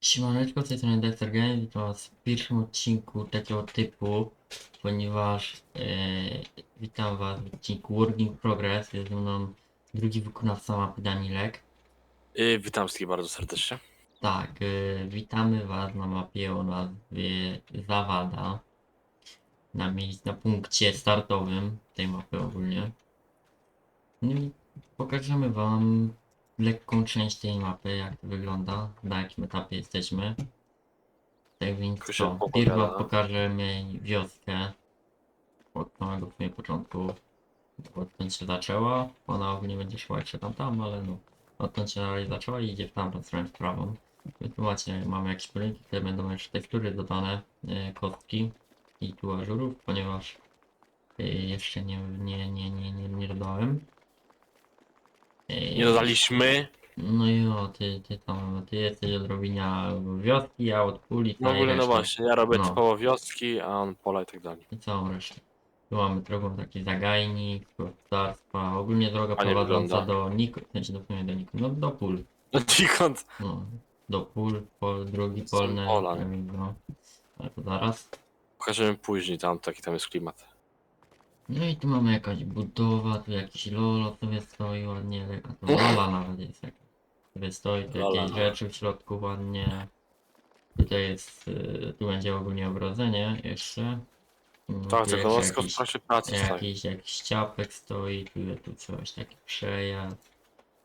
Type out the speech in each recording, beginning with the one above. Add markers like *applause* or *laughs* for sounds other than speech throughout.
Siemaneczko, z tej strony Dexter Games, witam was w pierwszym odcinku takiego typu, ponieważ e, witam was w odcinku Working Progress, jest ze mną drugi wykonawca mapy Danilek. Y, witam wszystkich bardzo serdecznie. Tak, e, witamy was na mapie o nazwie Zawada, na miejscu, na punkcie startowym tej mapy ogólnie. No i pokażemy wam lekką część tej mapy, jak to wygląda, na jakim etapie jesteśmy. Tak więc Tylko się co, opowiada. wam pokażemy wioskę od samego w sumie początku, odkąd się zaczęła. Ona ogólnie będzie szła jeszcze tam tam, ale no, odkąd się na razie zaczęła i idzie w tamtą stronę w prawą. Więc tu macie, mamy jakieś poliki, tutaj będą jeszcze tekstury dodane, e, kostki i tu ażurów, ponieważ e, jeszcze nie, nie, nie, nie, nie, nie dodałem. Nie dodaliśmy. no jo, ty, ty tam, ty jesteś od robienia wioski, a od puli W ogóle no właśnie, ja robię No. typowo wioski, a on pola i tak dalej. I całą resztę. Tu mamy drogą taki zagajnik, gospodarstwa, ogólnie droga Fajnie prowadząca wygląda. do w sensie do, nie do Niku, no do pól, *laughs* No Dikąd? no, do pól, pol, drogi Są polne, pola. no, ale to zaraz. Pokażemy później tam, taki tam jest klimat. No i tu mamy jakaś budowa, tu jakiś lolo sobie stoi ładnie, a to lola nawet jest jak sobie stoi, tu Lola, jakieś rzeczy w środku ładnie. Tutaj jest, y, tu będzie ogólnie ogrodzenie jeszcze. Mm, Tak, tu tylko jeszcze skąd jakiś- trakcie pracy stoi. Jakiś, jakiś ciapek stoi, tu, tu coś, taki przejazd.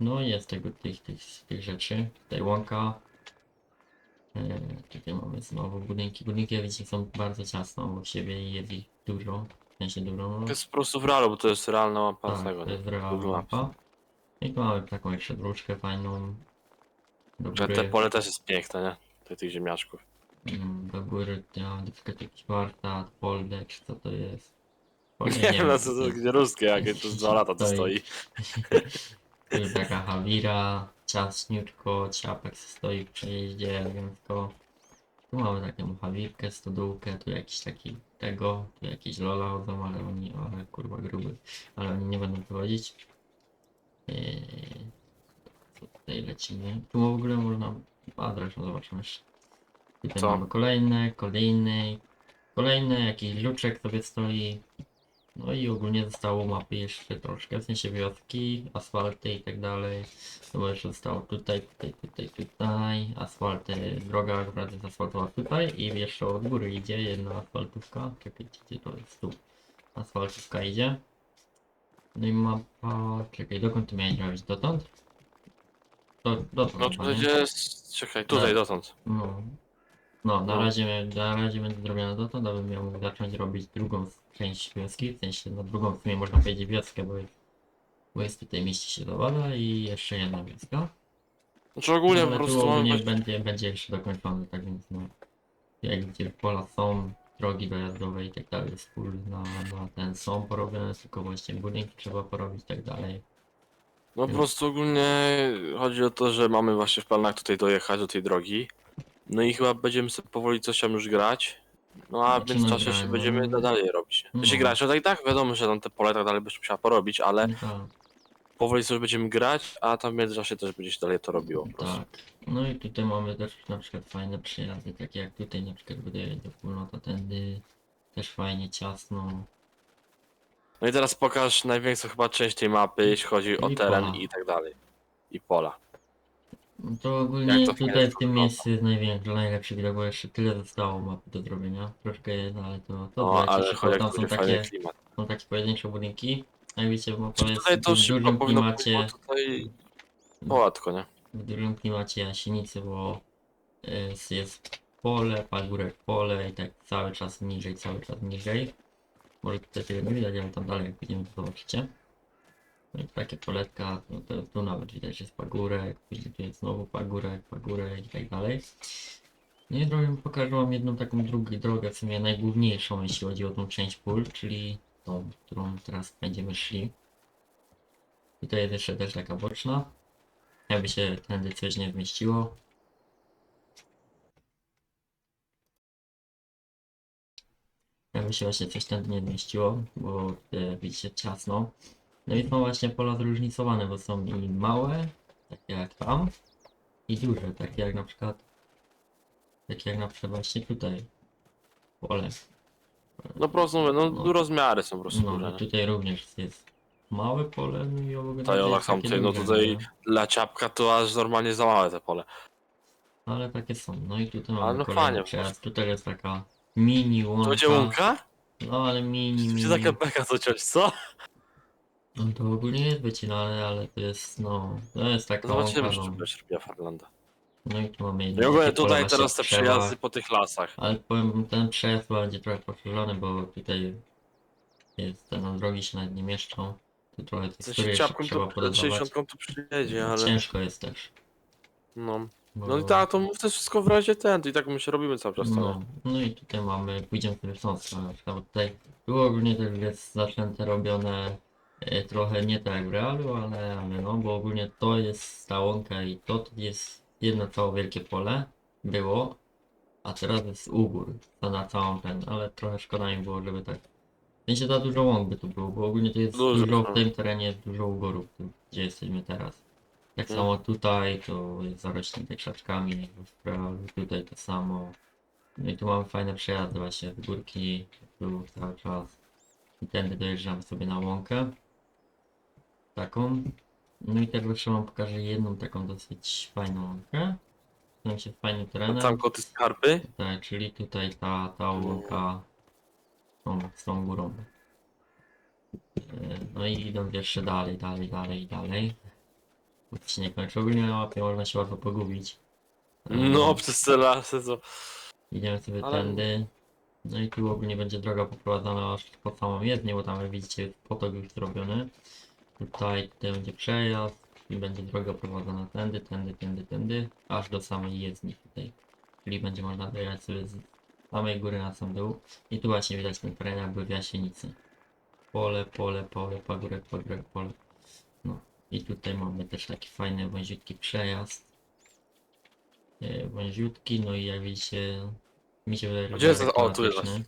No i jest tego, tych, tych, tych rzeczy. Tutaj łąka. E, tutaj mamy znowu budynki. Budynki jak widzicie są bardzo ciasno obok siebie i jest ich dużo. W sensie. No, To jest po prostu w realu, bo to jest realna mapa tak, tego, to jest realna mapa. I tu mamy taką jeszcze dróżkę fajną. Do Że góry, te pole też jest piękne, nie? Tych, tych ziemniaczków. mm, do góry, ja mam warsztat, poldek, czy co to jest. Nie, wiem, no co to, to to jest. gdzie ruskie, jakie to z dwa lata to Stoi. *laughs* Tu jest taka Hawira, ciasniutko, ciapek stoi w przejeździe, elegancko. Tu mamy taką Hawirkę, stodółkę, tu jakiś taki tego, tu jakieś Lola chodzą, ale oni, ale kurwa gruby, ale oni nie będą wychodzić. Eee, tu tutaj lecimy. Tu w ogóle można, a zresztą zobaczymy jeszcze. Tutaj Co? mamy kolejne, kolejne, kolejne, jakiś luczek sobie stoi. No i ogólnie zostało mapy jeszcze troszkę, w sensie wioski, asfalty i tak dalej. To jeszcze zostało tutaj, tutaj, tutaj, tutaj. Asfalty, droga akurat jest asfaltowa tutaj i jeszcze od góry idzie jedna asfaltówka. Czekajcie, gdzie to jest tu. Asfaltówka idzie. No i mapa, czekaj, dokąd ty miałeś robić? Dotąd? Do, dotąd No chyba, to nie? jest... Czekaj, tutaj Tak. dotąd. No. No, na No. razie, na razie będzie zrobione dotąd, abym miał mógł zacząć robić drugą część wioski, w sensie no drugą w sumie można powiedzieć wioskę, bo jest, bo jest tutaj mieści się Zawada i jeszcze jedna wioska. Znaczy ogólnie No, po ale tu prostu mamy... ogólnie właśnie- będzie, będzie jeszcze dokończony, tak więc no. Jak gdzie pola są, drogi dojazdowe i tak dalej, spór na, na ten są porobione, tylko właśnie budynki trzeba porobić i tak dalej. No po prostu ogólnie chodzi o to, że mamy właśnie w planach tutaj dojechać do tej drogi. No i chyba będziemy sobie powoli coś tam już grać. No a w Znaczy, międzyczasie no się grałem, będziemy no. dalej robić. No. No. się grać, no tak i tak wiadomo, że tam te pole i tak dalej byś musiała porobić, ale No tak. powoli sobie będziemy grać, a tam w międzyczasie też będzie się dalej to robiło po prostu. Tak. No i tutaj mamy też na przykład fajne przejazdy, takie jak tutaj na przykład buduję do północy, tędy też fajnie ciasno. No i teraz pokaż największą chyba część tej mapy, jeśli chodzi o I teren pola. i tak dalej. I pola. No to ogólnie Jak to tutaj w tym miejscu jest największy, najlepszy widok, bo jeszcze tyle zostało mapy do zrobienia. Troszkę jest, ale to, to No ale szybko. jak tam są będzie fajny takie, klimat. są takie pojedyncze budynki. Jak widzicie, mapa jest Tutaj to w szybko dużym powinno być, klimacie, bo tutaj połatko, nie? w dużym klimacie jasienicy, bo jest, jest pole, pagórek, pole i tak cały czas niżej, cały czas niżej. Może tutaj tego nie widać, ale tam dalej jak pójdziemy to zobaczycie. I takie poletka, no to tu nawet widać, jest pagórek, później znowu pagórek, pagórek i tak dalej. No i drogę pokażę wam jedną taką drugą drogę, w sumie najgłówniejszą, jeśli chodzi o tą część pól, czyli tą, którą teraz będziemy szli. Tutaj jest jeszcze też taka boczna, jakby się tędy coś nie zmieściło. Jakby się właśnie coś tędy nie zmieściło, bo e, widzicie ciasno. No i są właśnie pola zróżnicowane, bo są i małe, takie jak tam, i duże, takie jak na przykład Tak jak na przykład właśnie tutaj. Pole. No po prostu mówię, no, No. rozmiary są po prostu No, duże. nie? tutaj również jest małe pole, no i obok Tutaj Olak sam tutaj, no tutaj dla ciapka to aż normalnie za małe te pole. Ale takie są. No i tutaj Ale mamy no kolejny fajnie po przejazd. Tutaj jest taka mini łąka. To będzie łąka? No ale mini, Czy mini. taka beka co ciąć, co? No to ogólnie jest wycinane, ale to jest no. To jest taka Zobaczymy, łąka, czy no. to będzie robiła Farlanda. no i tu mamy I jedno ogólnie takie pole tutaj teraz te w przejazdy po tych lasach. Ale powiem, ten przejazd będzie trochę poszerzony, bo tutaj jest te na drogi się nawet nie mieszczą. Tu trochę W tekstury sensie jeszcze trzeba to pododawać. 60 tu przyjedzie, ale... Ciężko jest też. No. Bo... No i tak, to mów też wszystko w razie ten, to i tak my się robimy cały czas. No, No. no i tutaj mamy, pójdziemy sobie w tą stronę, na przykład, bo tutaj było ogólnie też jest zaczęte robione trochę nie tak w realu, ale, ale no, bo ogólnie to jest ta łąka i to, jest jedno całe wielkie pole, było, a teraz jest u gór, to na całą ten, ale trochę szkoda mi było, żeby tak, w sensie za dużo łąk by tu było, bo ogólnie to jest Dużo, dużo, no. w tym terenie jest dużo ugorów, gdzie jesteśmy teraz. Tak Mm. samo tutaj to jest zarośnięte krzaczkami, w realu tutaj to samo. No i tu mamy fajne przejazdy właśnie z górki, tu cały czas. I tędy dojeżdżamy sobie na łąkę. Taką. No i teraz jeszcze wam pokażę jedną taką dosyć fajną łąkę. W sensie fajnym terenem. No tam koty skarpy. Tak, czyli tutaj ta, ta łąka tą, z tą górą. E, No i idąc jeszcze dalej, dalej, dalej, dalej. Póki się nie kończy. Ogólnie na mapie można się łatwo pogubić. E, No, przez te lasy, co... Idziemy sobie Ale- tędy. No i tu ogólnie będzie droga poprowadzona aż pod samą jezdnię, bo tam jak widzicie potok już zrobiony. Tutaj, tutaj będzie przejazd i będzie droga prowadzona tędy, tędy, tędy, tędy, aż do samej jezdni tutaj. Czyli będzie można dojechać sobie z samej góry na sam dół. I tu właśnie widać ten teren jakby w Jasienicy. Pole, pole, pole, pagórek, pagórek, pole. No i tutaj mamy też taki fajny, wąziutki przejazd. E, Wąziutki, no i jak widzicie, mi się wydaje, Gdzie jest- o, tu jest klimatyczny.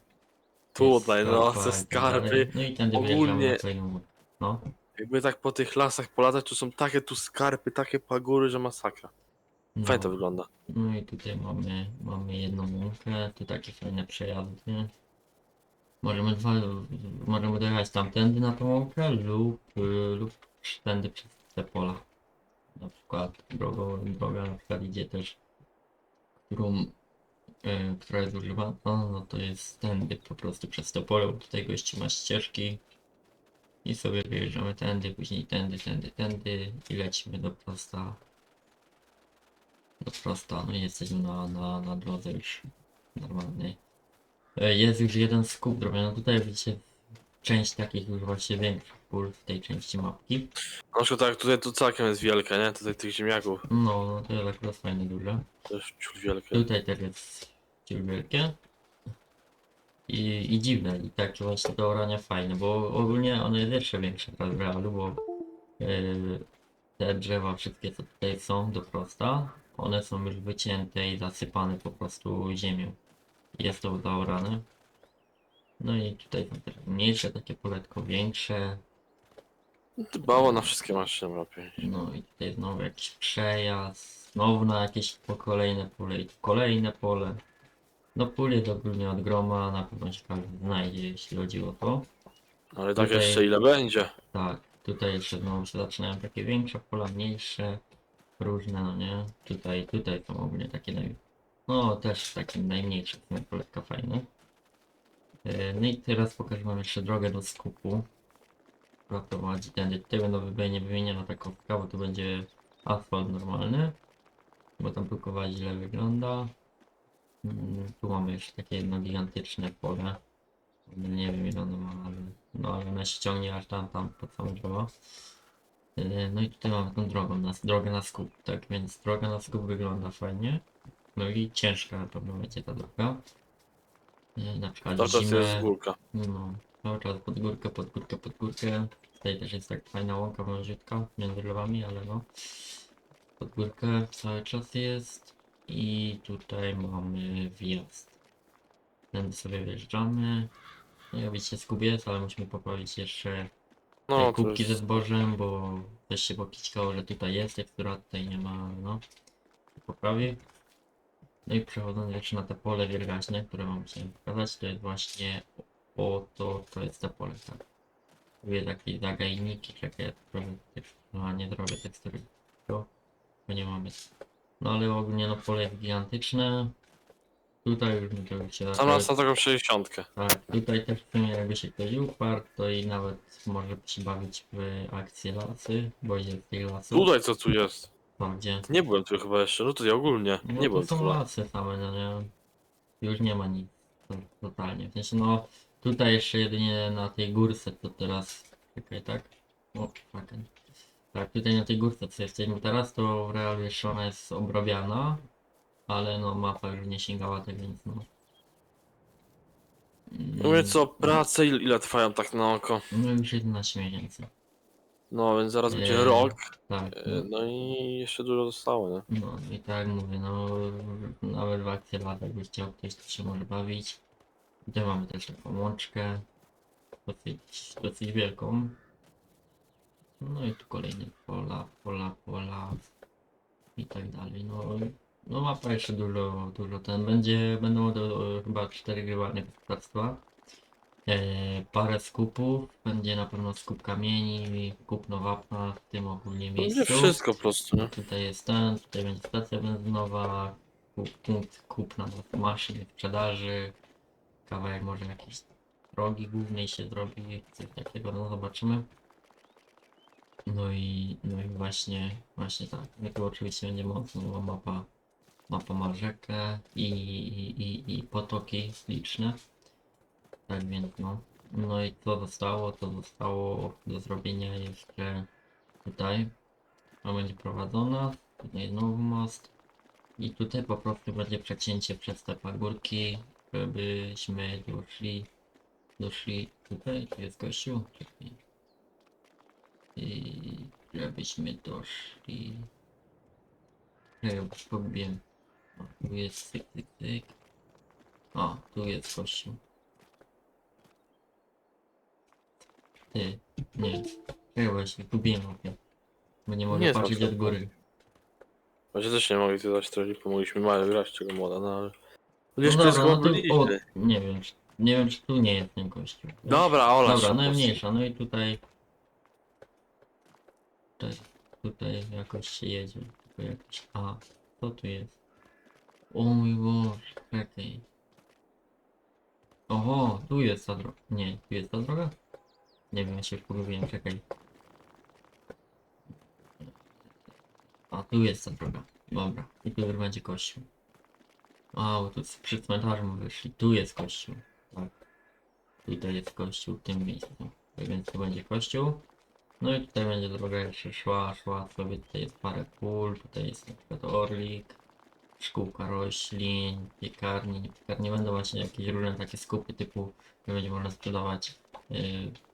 Tutaj, no, i tak dalej. No i tędy wyjeżdżamy Ogólnie- na kolejną górę. No, Jakby tak po tych lasach polatać, to są takie tu skarpy, takie pagóry, że masakra. no. Fajnie to wygląda. No i tutaj mamy, mamy jedną łąkę, tu takie fajne przejazdy. Możemy dwa, możemy dojechać tamtędy na tą łąkę lub, y, lub tędy przez te pola. Na przykład drogą, droga na przykład idzie też, którą, y, która jest używana, no to jest tędy po prostu przez to pole, bo tutaj gości ma ścieżki. I sobie wyjeżdżamy tędy, później tędy, tędy, tędy i lecimy do prosta do prosta, no i jesteśmy na, na, na drodze już normalnej. E, Jest już jeden skup zrobiony, tutaj widzicie część takich już właśnie większych pól w tej części mapki. Na przykład tak, tutaj tu całkiem jest wielka, nie? Tutaj tych ziemniaków No, no to jest akurat fajnie duże. też ciut wielkie. Tutaj też jest ciul wielkie. I, I dziwne, i takie właśnie do orania fajne, bo ogólnie ono jest jeszcze większe w realu, bo yy, te drzewa wszystkie co tutaj są do prosta, one są już wycięte i zasypane po prostu ziemią. Jest to zaorane. No i tutaj są też mniejsze takie poletko, większe. Dbało na wszystkie maszyny lepiej. No i tutaj znowu jakiś przejazd, znowu na jakieś po kolejne pole i tu kolejne pole. No pól jest ogólnie od groma, na pewno się każdy znajdzie, jeśli chodzi o to. Ale tak Tutaj- jeszcze ile będzie? Tak, tutaj jeszcze znowu się zaczynają takie większe pola, mniejsze, różne, no nie? Tutaj, tutaj są ogólnie takie naj... No też takie najmniejsze są poletka fajne. E, No i teraz pokażę wam jeszcze drogę do skupu. Która prowadzi tędy. Tutaj będą wymienione, wymieniona taką w prawo, tu będzie asfalt normalny. Bo tam tylko źle wygląda. Tu mamy jeszcze takie jedno gigantyczne pole. Nie wiem ile ono ma, ale, no, ale ona się ciągnie aż tam, tam pod samą drzewo. Yy, No i tutaj mamy tą drogą, na, drogę na skup, tak więc droga na skup wygląda fajnie. No i ciężka na będzie ta droga. Yy, Na przykład To to jest zimę, górka. no, cały czas pod górkę, pod górkę, pod górkę. Tutaj też jest tak fajna łąka wąziutka między lewami, ale no. Pod górkę cały czas jest. I tutaj mamy wjazd. Tędy sobie wjeżdżamy. Jak widzicie skub jest, ale musimy poprawić jeszcze No, te to kubki ze zbożem, bo też się pokićkało, że tutaj jest, która tutaj nie ma, no. Poprawi. No i przechodząc jeszcze na te pole wiergaśne, które mam chciałem pokazać, to jest właśnie o to, to jest te pole, tak. Mówię takie zagajniki, czekaj, ja trochę no, nie zrobię tekstury, to, bo nie mamy. No ale ogólnie no pole jest gigantyczne. Tutaj już to się Sam raz na taką 60. tak, tutaj też w sumie jakby się ktoś uparł, to i nawet może się bawić w akcję lasy, bo jest tych lasów. Tutaj co tu jest? No, gdzie? Nie byłem tu chyba jeszcze, no tutaj ogólnie. No Nie to byłem tu są chyba. lasy same, no nie? Już nie ma nic. To, totalnie. W sensie no, tutaj jeszcze jedynie na tej górce to teraz... Czekaj, tak? O, fucking. Tak, tutaj na tej górce co jesteśmy teraz, to w realu jeszcze ona jest obrabiana, ale no mapa już nie sięgała tego, więc no. No więc co, prace ile, ile trwają tak na oko? No już 11 miesięcy. No więc zaraz będzie Eee, rok. Tak. e, No i jeszcze dużo zostało, nie? No i tak mówię, no nawet w akcję lat jakby chciał ktoś to się może bawić. Tutaj mamy też taką łączkę, dosyć, dosyć wielką. No i tu kolejne pola, pola, pola i tak dalej. No, no mapa jeszcze dużo, dużo ten będzie, będą do, chyba cztery grywalne gospodarstwa. E, parę skupów, będzie na pewno skup kamieni, kupno wapna w tym ogólnie miejscu. nie wszystko po prostu, nie? Tutaj jest ten, tutaj będzie stacja benzynowa, kup- punkt kupna maszyn sprzedaży, kawałek może jakiejś drogi głównej się zrobi, coś takiego, no zobaczymy. No i, no i właśnie, właśnie tak, no tu oczywiście będzie mocno mapa, mapa ma rzekę i, i, i, potoki liczne. Tak więc no. No i co zostało? To zostało do zrobienia jeszcze tutaj. To będzie prowadzona. Tutaj znowu most. I tutaj po prostu będzie przecięcie przez te pagórki, żebyśmy doszli, doszli tutaj, tu jest gościu, czekaj. I żebyśmy doszli, ja pogubiłem. O, tu jest cyk, cyk, cyk. O, tu jest gościu. Ty, nie, bo ja się gubiłem opie. Bo nie mogę Nie, patrzeć od góry. Właśnie też nie mogli tu dać trochę, pomogliśmy Mario grać tego moda, no ale... No Gdzieś dobra, wszystko no to, o, nie wiem, czy, nie wiem czy tu nie jest ten kościół. Dobra, Ola. Dobra, najmniejsza, no i tutaj... Tutaj, tutaj jakoś się jedzie, tylko jakoś... A, co tu jest? O mój Boże, czekaj. Oho, tu jest ta droga. Nie, tu jest ta droga? Nie wiem, ja się pogubiłem, czekaj. A, tu jest ta droga. Dobra, i tu będzie kościół. Bo tu przy cmentarzu wyszli. Tu jest kościół. Tak. Tutaj jest kościół w tym miejscu. Tak więc tu będzie kościół. No i tutaj będzie droga jeszcze szła, szła sobie. Tutaj jest parę pól, tutaj jest na przykład orlik, szkółka roślin, piekarni. Nie piekarnie będą właśnie jakieś różne takie skupy typu, gdzie będzie można sprzedawać yy,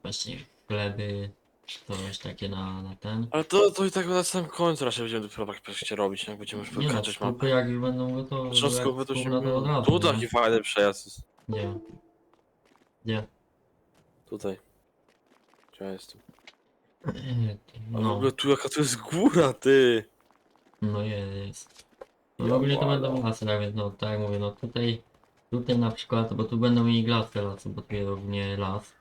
właśnie chleby, czy coś takie na, na ten. Ale to, to i tak na samym końcu raczej będziemy dopiero praktycznie robić, jak będziemy już Nie no, wykańczać skupy mapę. jak już będą gotowe, jak to się... skupna to od razu, Tu nie? taki fajny przejazd jest. Gdzie? Gdzie? Tutaj. Gdzie ja jestem? A w No, ogóle tu jaka to jest góra, ty! no jest. No w ogóle to będą lasy, tak więc no tak jak mówię, no tutaj, tutaj na przykład, bo tu będą mieli glasy lasu, bo tu jest ogólnie las.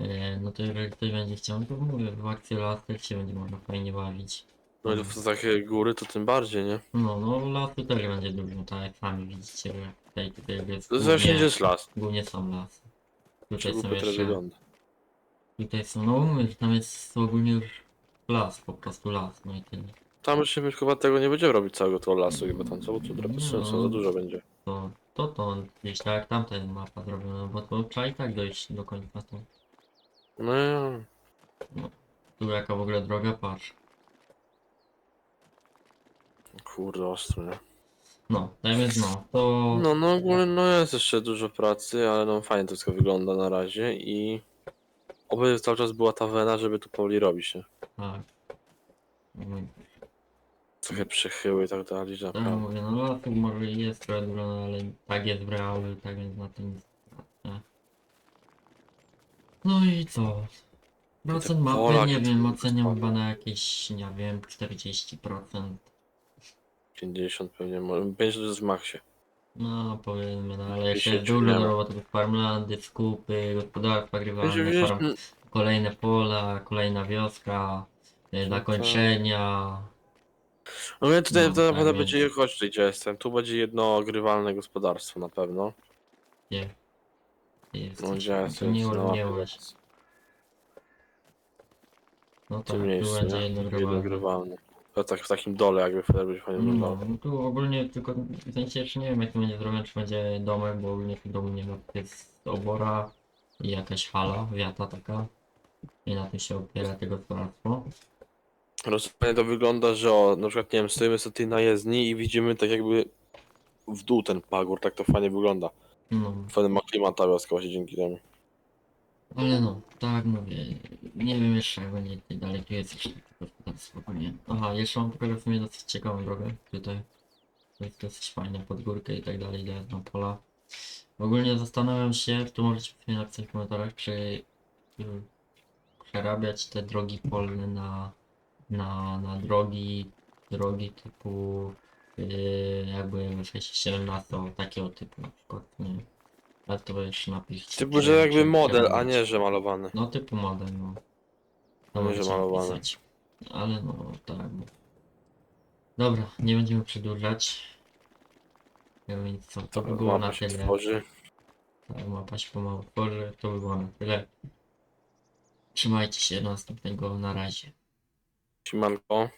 Eee, no to jeżeli ktoś będzie chciał, no to mówię, w akcji las też się będzie można fajnie bawić. No i to takie góry to tym bardziej, nie? No, no lasu też będzie dużo, tak jak sami widzicie, że tutaj, tutaj jest To głównie, jest las. głównie są lasy. Tutaj Czy są to jeszcze, wygląda. Tutaj są, no mówię, że tam jest ogólnie już las, po prostu las, no i tyle. Tam już się chyba tego nie będziemy robić całego tego lasu chyba tam, co? Trochę bez sensu, No. za dużo będzie. to, to, to gdzieś tak jak tamta mapa zrobiona, bo to trzeba i tak dojść do końca. To. No ja... Tu jaka w ogóle droga, patrz. Kurde, ostro, nie? No, tak więc no, to No, no ogólnie no jest jeszcze dużo pracy, ale no fajnie to wszystko wygląda na razie i... Oby cały czas była ta wena, żeby tu powoli robić, nie? tak. Mm, Trochę przechyły i tak dalej, że naprawdę. mówię, no lasu może jest trochę dużo, no, ale tak jest w realu, tak więc na tym nic nie tracę. No i co? Procent mapy, pola, nie wiem, oceniam chyba na jakieś, nie wiem, 40%. 50 pewnie, może 50 to jest w maksie. No powiedzmy, no ale jeszcze 10 jest dużo do roboty, farmlandy, skupy, gospodarstwa Wiecie, grywalne, wiesz, farm, mm, kolejne pola, kolejna wioska, y, zakończenia. No mnie tutaj No, to tak naprawdę więc- będzie, tutaj gdzie jestem, tu będzie jedno grywalne gospodarstwo na pewno. Gdzie? Jest, No gdzie to jestem, nie, mapie. ułeś. No tak, tu miejscu, będzie jedno Jedno grywalne. grywalne. Tak w takim dole jakby wtedy będzie fajnie No, wyglądało. no tu ogólnie tylko, w sensie jeszcze nie wiem jak to będzie zrobione, czy będzie domek, bo ogólnie w domu nie ma, to jest obora i jakaś hala, wiata taka. I na tym się opiera tego gospodarstwo. Rozumiem to wygląda, że o, na przykład nie wiem, stoimy sobie tutaj na jezdni i widzimy tak jakby w dół ten pagór, tak to fajnie wygląda. No, Fajny ma klimat ta wioska właśnie dzięki temu. Ale no, tak mówię, nie wiem jeszcze jak będzie dalej, tu jest jeszcze tylko gospodarstwo, nie? Aha, jeszcze mam pokazać w sumie dosyć ciekawą drogę tutaj. To jest dosyć fajne, pod górkę i tak dalej, dojazd na pola. Ogólnie zastanawiam się, tu możecie sobie napisać w komentarzach, czy y, przerabiać te drogi polne na, na, na drogi, drogi typu y, jakby w sensie 17 takiego typu na przykład, nie wiem. Ale to jeszcze napiszcie. Typu, że jakby model, a nie, że malowany. No typu model, no. Nie, że malowane. napisać. Ale no, tak. no. Dobra, nie będziemy przedłużać. Ja Więc co, to by było na Mapa się tyle. tworzy. Tak, mapa się pomału tworzy, to by było na tyle. Trzymajcie się do następnego, na razie. Siemanko.